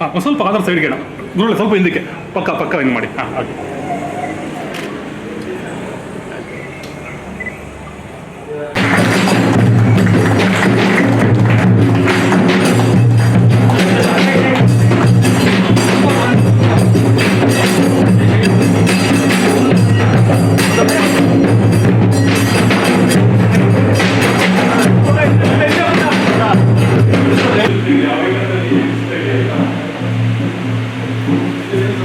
ಹಾಂ ಸ್ವಲ್ಪ ಅದರ ಸೈಡ್ಗೆ ಗುರುಳೆ ಸ್ವಲ್ಪ ಹಿಂದಕ್ಕೆ ಪಕ್ಕ ಪಕ್ಕ ಹಿಂಗೆ ಮಾಡಿ ಹಾಂ ಓಕೆ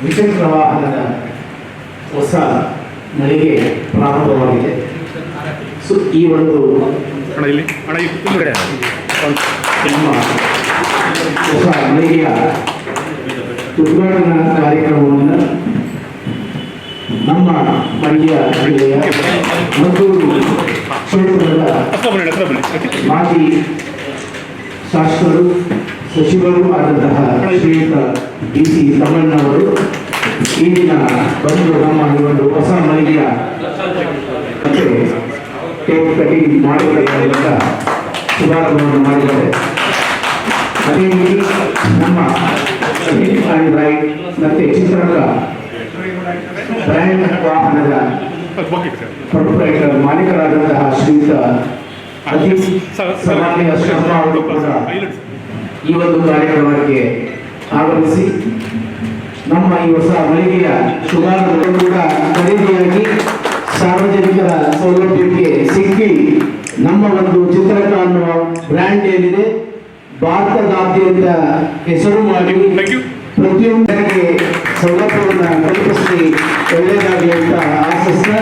ದ್ವಿಚಕ್ರ ವಾಹನದ ಹೊಸ ನಳಿಗೆ ಪ್ರಾರಂಭವಾಗಿದೆ. ಸೊ ಈ ಒಂದು ನಮ್ಮ ಹೊಸ ಮಳಿಗೆಯ ಉದ್ಘಾಟನಾ ಕಾರ್ಯಕ್ರಮವನ್ನು ನಮ್ಮ ಮಂಡ್ಯ ಜಿಲ್ಲೆಯ ಮದ್ದೂರು ಕ್ಷೇತ್ರದ ಮಾಜಿ ಶಾಸಕರು ಸಚಿವರು ಆದಂತಹ ಶ್ರೀಯುತ ಡಿ ಸಿ ತಮ್ಮಣ್ಣವರು ಈ ದಿನ ಬಂದು ನಮ್ಮ ಈ ಒಂದು ಹೊಸ ಮೈಲಿಯ ಟೇಪ್ ಕಟಿಂಗ್ ಮಾಡುವುದರ ಮೂಲಕ ಶುಭಾರಂಭವನ್ನು ಮಾಡಿದ್ದಾರೆ. ಅದೇ ರೀತಿ ನಮ್ಮ ಹಿಟ್ ಅಂಡ್ ರೈಟ್ ಮತ್ತೆ ಚಿತ್ರಕ ಬ್ರ್ಯಾಂಡ್ ವಾಹನದ ಪ್ರೊಪ್ರೈಟರ್ ಮಾಲೀಕರಾದಂತಹ ಶ್ರೀಯುತ ಸಮಾನ್ಯ ಶರ್ಮಾ ಅವರು ಕೂಡ ಈ ಒಂದು ಕಾರ್ಯಕ್ರಮಕ್ಕೆ ಆಗಮಿಸಿ ನಮ್ಮ ಈ ಹೊಸ ಮಳಿಗೆಯ ಶುಭಾರಂಭಗಳು ಕೂಡ ಖರೀದಿಯಾಗಿ ಸಾರ್ವಜನಿಕರ ಸೌಲಭ್ಯಕ್ಕೆ ಸಿಕ್ಕಿ ನಮ್ಮ ಒಂದು ಚಿತ್ರಕ ಅನ್ನುವ ಬ್ರ್ಯಾಂಡ್ ಏನಿದೆ ಭಾರತದಾದ್ಯಂತ ಹೆಸರು ಮಾಡಿ ಪ್ರತಿಯೊಂದಕ್ಕೆ ಸೌಲಭ್ಯವನ್ನು ಕಲ್ಪಿಸಿ ಒಳ್ಳೆಯದಾಗಲಿ ಅಂತ ಆಶಿಸ್ತಾ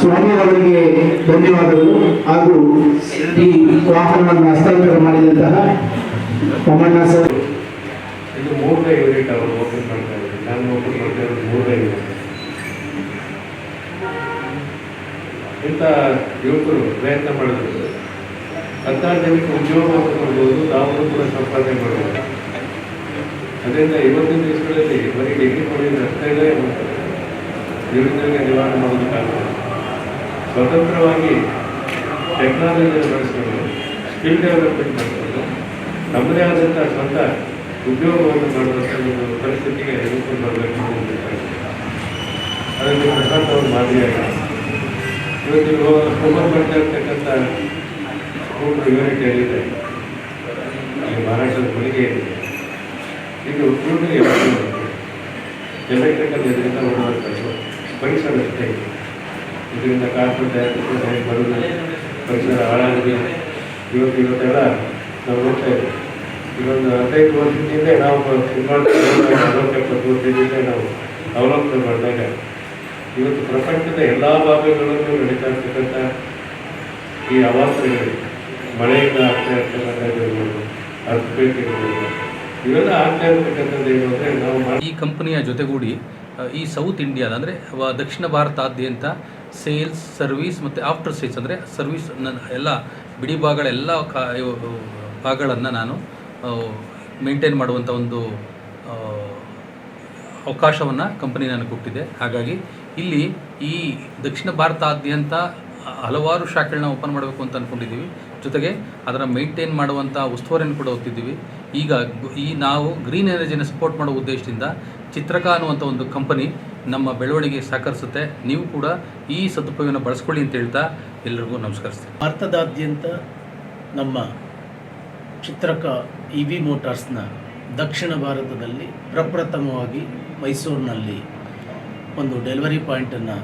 ಸ್ವಾಮಿ ಅವರಿಗೆ ಧನ್ಯವಾದಗಳು. ಹಾಗೂ ಈ ವಾಹನವನ್ನು ಹಸ್ತಾಂತರ ಮಾಡಿದಂತಹ ಮೊಮ್ಮಣ್ಣ ಸರ್. ಇದು ಅವರು ಓಪನ್ ಮಾಡ್ತಾ ಇದ್ದಾರೆ. ನಾನು ಇಂಥ ಯುವಕರು ಪ್ರಯತ್ನ ಮಾಡಿದ್ರು. ಹತ್ತಾರು ಜನಕ್ಕೆ ಉದ್ಯೋಗವನ್ನು ಕೊಡ್ಬೋದು ನಾವು ಕೂಡ ಸಂಪಾದನೆ ಮಾಡ್ಬೋದು. ಅದರಿಂದ ಇವತ್ತಿನ ದಿವಸಗಳಲ್ಲಿ ಬರೀ ಡಿಗ್ರಿ ಮಾಡಿದ ಅಷ್ಟೇ ನಿರುದ್ಯೋಗ ನಿವಾರಣೆ ಮಾಡೋದಕ್ಕಾಗಲ್ಲ ಸ್ವತಂತ್ರವಾಗಿ ಟೆಕ್ನಾಲಜಿಯನ್ನು ಬಳಸ್ಕೊಂಡು ಸ್ಕಿಲ್ ಡೆವಲಪ್ಮೆಂಟ್ ಮಾಡಿಕೊಂಡು ನಮ್ಮದೇ ಆದಂಥ ಸ್ವಂತ ಉದ್ಯೋಗವನ್ನು ಮಾಡುವಂಥ ಒಂದು ಪರಿಸ್ಥಿತಿಗೆ ಎದುರ್ಕೊಂಡು ಬರಬೇಕು ಹೇಳ್ತಾರೆ. ಅದರಲ್ಲಿ ಪ್ರಶಾಂತ್ ಅವರು ಮಾದರಿಯಾಗಿ ಇವತ್ತು ಹೋಮರ್ ಮಾಡ್ತಾ ಸ್ಕೂಟರ್ ಯೂನಿಟ್ ಏನಿದೆ ಈ ಮಹಾರಾಷ್ಟ್ರದ ಮಳಿಗೆ ಏನಿದೆ ಇದು ಪೂರ್ತಿ ಎಲೆಕ್ಟ್ರಿಕಲ್ ಇದರಿಂದ ಓಡುವಂಥದ್ದು ಪರಿಸರ ಅಷ್ಟೇ ಇದೆ. ಇದರಿಂದ ಕಾರ್ಬನ್ ಡೈಆಕ್ಸೈಡ್ ಬರುವುದು ಪರಿಸರ ಹಾಳಾಗಿದೆ ಇವತ್ತು ಇವತ್ತೆಲ್ಲ ನಾವು ನೋಡ್ತಾ ಇದ್ದೀವಿ. ಇದೊಂದು ಹದಿನೈದು ವರ್ಷದಿಂದ ನಾವು ಅರವತ್ತು ವರ್ಷದಿಂದ ವರ್ಷದ ನಾವು ಅವಲೋಕನ ಮಾಡಿದಾಗ ಇವತ್ತು ಪ್ರಪಂಚದ ಎಲ್ಲ ಭಾಗಗಳಲ್ಲೂ ನಡೀತಾ ಇರ್ತಕ್ಕಂಥ ಈ ಅವಾಂತರಗಳು ಮಳೆಯಿಂದ ಆಗ್ತಾ ಇರ್ತಕ್ಕಂಥದ್ದು ಅರ್ಥಬೇಕು ಇರ್ಬೋದು, ಇವೆಲ್ಲ ಆಗ್ತಾ ಇರ್ತಕ್ಕಂಥದ್ದು ಏನು ಅಂದರೆ ನಾವು ಈ ಕಂಪನಿಯ ಜೊತೆಗೂಡಿ ಈ ಸೌತ್ ಇಂಡಿಯಾದ ಅಂದರೆ ದಕ್ಷಿಣ ಭಾರತಾದ್ಯಂತ ಸೇಲ್ಸ್ ಸರ್ವಿಸ್ ಮತ್ತು ಆಫ್ಟರ್ ಸೇಲ್ಸ್ ಅಂದರೆ ಸರ್ವಿಸ್ ನನ್ನ ಎಲ್ಲ ಬಿಡಿ ಭಾಗಗಳ ಎಲ್ಲ ಭಾಗಗಳನ್ನು ನಾನು ಮೇಂಟೈನ್ ಮಾಡುವಂಥ ಒಂದು ಅವಕಾಶವನ್ನು ಕಂಪನಿ ನನಗೆ ಕೊಟ್ಟಿದೆ. ಹಾಗಾಗಿ ಇಲ್ಲಿ ಈ ದಕ್ಷಿಣ ಭಾರತಾದ್ಯಂತ ಹಲವಾರು ಶಾಖೆಗಳನ್ನ ಓಪನ್ ಮಾಡಬೇಕು ಅಂತ ಅಂದ್ಕೊಂಡಿದ್ದೀವಿ ಜೊತೆಗೆ ಅದರ ಮೇಂಟೈನ್ ಮಾಡುವಂಥ ಉಸ್ತುವಾರಿಯನ್ನು ಕೂಡ ಹೊತ್ತಿದ್ದೀವಿ ಈಗ ಈ ನಾವು ಗ್ರೀನ್ ಎನರ್ಜಿನ ಸಪೋರ್ಟ್ ಮಾಡೋ ಉದ್ದೇಶದಿಂದ ಚಿತ್ರಕ ಅನ್ನುವಂಥ ಒಂದು ಕಂಪನಿ ನಮ್ಮ ಬೆಳವಣಿಗೆ ಸಹಕರಿಸುತ್ತೆ. ನೀವು ಕೂಡ ಈ ಸದುಪಯೋಗವನ್ನು ಬಳಸ್ಕೊಳ್ಳಿ ಅಂತ ಹೇಳ್ತಾ ಎಲ್ಲರಿಗೂ ನಮಸ್ಕರಿಸ್ತೀನಿ. ಭಾರತದಾದ್ಯಂತ ನಮ್ಮ ಚಿತ್ರಕ ಇ ವಿ ಮೋಟಾರ್ಸ್ನ ದಕ್ಷಿಣ ಭಾರತದಲ್ಲಿ ಪ್ರಪ್ರಥಮವಾಗಿ ಮೈಸೂರಿನಲ್ಲಿ ಒಂದು ಡೆಲಿವರಿ ಪಾಯಿಂಟನ್ನು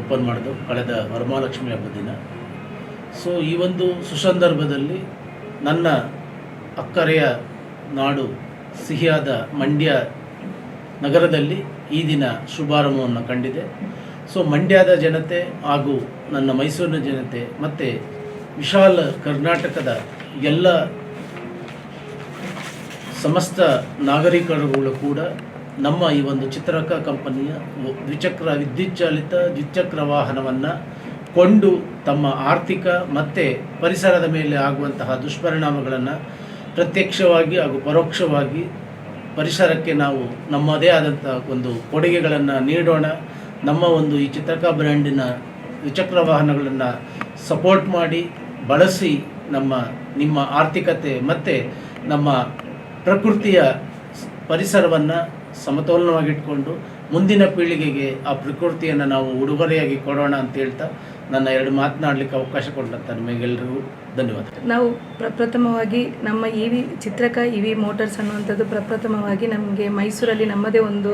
ಓಪನ್ ಮಾಡಿದ್ದು ಕಳೆದ ವರಮಹಾಲಕ್ಷ್ಮಿ ಹಬ್ಬದ ದಿನ. ಸೊ ಈ ಒಂದು ಸುಸಂದರ್ಭದಲ್ಲಿ ನನ್ನ ಅಕ್ಕರೆಯ ನಾಡು ಸಿಹಿಯಾದ ಮಂಡ್ಯ ನಗರದಲ್ಲಿ ಈ ದಿನ ಶುಭಾರಂಭವನ್ನು ಕಂಡಿದೆ. ಸೊ ಮಂಡ್ಯದ ಜನತೆ ಹಾಗೂ ನನ್ನ ಮೈಸೂರಿನ ಜನತೆ ಮತ್ತು ವಿಶಾಲ ಕರ್ನಾಟಕದ ಎಲ್ಲ ಸಮಸ್ತ ನಾಗರಿಕರುಗಳು ಕೂಡ ನಮ್ಮ ಈ ಒಂದು ಚಿತ್ರಕ ಕಂಪನಿಯ ದ್ವಿಚಕ್ರ ವಿದ್ಯುತ್ ಚಾಲಿತ ದ್ವಿಚಕ್ರ ವಾಹನವನ್ನು ಕೊಂಡು ತಮ್ಮ ಆರ್ಥಿಕ ಮತ್ತು ಪರಿಸರದ ಮೇಲೆ ಆಗುವಂತಹ ದುಷ್ಪರಿಣಾಮಗಳನ್ನು ಪ್ರತ್ಯಕ್ಷವಾಗಿ ಹಾಗೂ ಪರೋಕ್ಷವಾಗಿ ಪರಿಸರಕ್ಕೆ ನಾವು ನಮ್ಮದೇ ಆದಂಥ ಒಂದು ಕೊಡುಗೆಗಳನ್ನು ನೀಡೋಣ. ನಮ್ಮ ಒಂದು ಈ ಚಿತ್ರಕ ಬ್ರ್ಯಾಂಡಿನ ದ್ವಿಚಕ್ರ ವಾಹನಗಳನ್ನು ಸಪೋರ್ಟ್ ಮಾಡಿ, ಬಳಸಿ ನಮ್ಮ, ನಿಮ್ಮ ಆರ್ಥಿಕತೆ ಮತ್ತು ನಮ್ಮ ಪ್ರಕೃತಿಯ ಪರಿಸರವನ್ನು ಸಮತೋಲನವಾಗಿಟ್ಕೊಂಡು ಮುಂದಿನ ಪೀಳಿಗೆಗೆ ಆ ಪ್ರಕೃತಿಯನ್ನು ನಾವು ಉಡುಗೊರೆಯಾಗಿ ಕೊಡೋಣ ಅಂತ ಹೇಳ್ತಾ ನನ್ನ ಎರಡು ಮಾತನಾಡಲಿಕ್ಕೆ ಅವಕಾಶ ಕೊಟ್ಟಂತ ನಿಮಗೆಲ್ಲರಿಗೂ ಧನ್ಯವಾದ. ನಾವು ಪ್ರಪ್ರಥಮವಾಗಿ ನಮ್ಮ E V Chitraka E V motors ಅನ್ನುವಂಥದ್ದು ಪ್ರಪ್ರಥಮವಾಗಿ ನಮಗೆ ಮೈಸೂರಲ್ಲಿ ನಮ್ಮದೇ ಒಂದು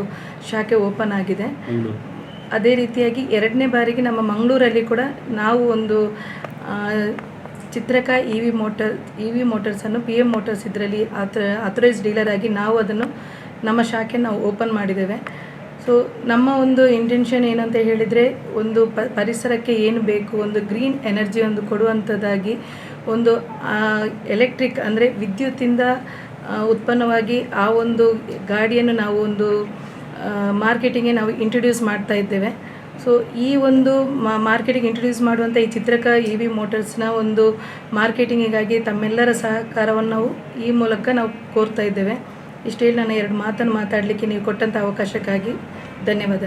ಶಾಖೆ ಓಪನ್ ಆಗಿದೆ. ಅದೇ ರೀತಿಯಾಗಿ ಎರಡನೇ ಬಾರಿಗೆ ನಮ್ಮ ಮಂಗಳೂರಲ್ಲಿ ಕೂಡ ನಾವು ಒಂದು Chitraka E V motor E V ಮೋಟರ್ಸನ್ನು P M motors ಇದರಲ್ಲಿ ಆಥರ ಅಥರೈಸ್ ಡೀಲರ್ ಆಗಿ ನಾವು ಅದನ್ನು ನಮ್ಮ ಶಾಖೆ ನಾವು ಓಪನ್ ಮಾಡಿದ್ದೇವೆ. ಸೊ ನಮ್ಮ ಒಂದು ಇಂಟೆನ್ಷನ್ ಏನಂತ ಹೇಳಿದರೆ, ಒಂದು ಪರಿಸರಕ್ಕೆ ಏನು ಬೇಕು, ಒಂದು ಗ್ರೀನ್ ಎನರ್ಜಿ ಒಂದು ಕೊಡುವಂಥದ್ದಾಗಿ ಒಂದು ಎಲೆಕ್ಟ್ರಿಕ್ ಅಂದರೆ ವಿದ್ಯುತ್ತಿಂದ ಉತ್ಪನ್ನವಾಗಿ ಆ ಒಂದು ಗಾಡಿಯನ್ನು ನಾವು ಒಂದು ಮಾರ್ಕೆಟಿಂಗೆ ನಾವು ಇಂಟ್ರೊಡ್ಯೂಸ್ ಮಾಡ್ತಾ ಇದ್ದೇವೆ. ಸೊ ಈ ಒಂದು ಮಾರ್ಕೆಟಿಂಗ್ ಇಂಟ್ರೊಡ್ಯೂಸ್ ಮಾಡುವಂಥ ಈ ಚಿತ್ರಕ ಇ ವಿ ಮೋಟರ್ಸ್ನ ಒಂದು ಮಾರ್ಕೆಟಿಂಗಿಗಾಗಿ ತಮ್ಮೆಲ್ಲರ ಸಹಕಾರವನ್ನು ನಾವು ಈ ಮೂಲಕ ನಾವು ಕೋರ್ತಾ ಇದ್ದೇವೆ. ಇಷ್ಟು ನಾನು ಎರಡು ಮಾತನ್ನು ಮಾತಾಡಲಿಕ್ಕೆ ನೀವು ಕೊಟ್ಟಂಥ ಅವಕಾಶಕ್ಕಾಗಿ ಧನ್ಯವಾದ